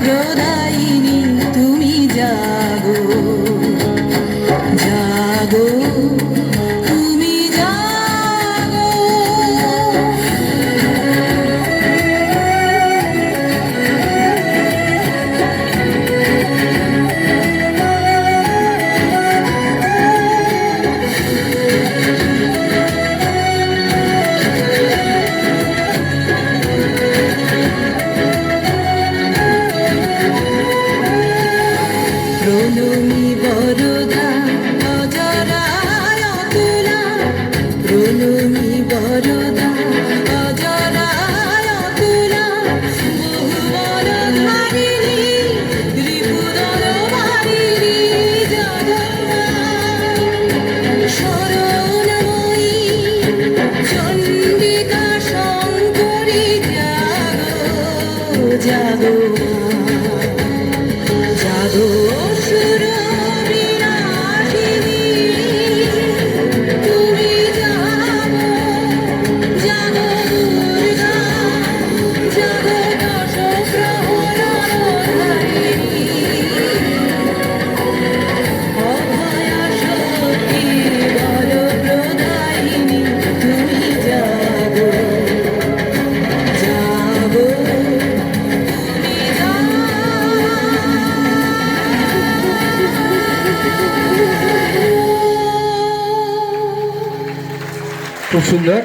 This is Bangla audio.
grow প্রণমী বরদা, অজরায় অতুলা। প্রণমী বরদা, অজরায় অতুলা। বহুবর ধারিণী ত্রিপুরর বারিণী জগন্না শরণময়ী চণ্ডিকা শঙ্করী, জাগো জাগো। খুব সুন্দর।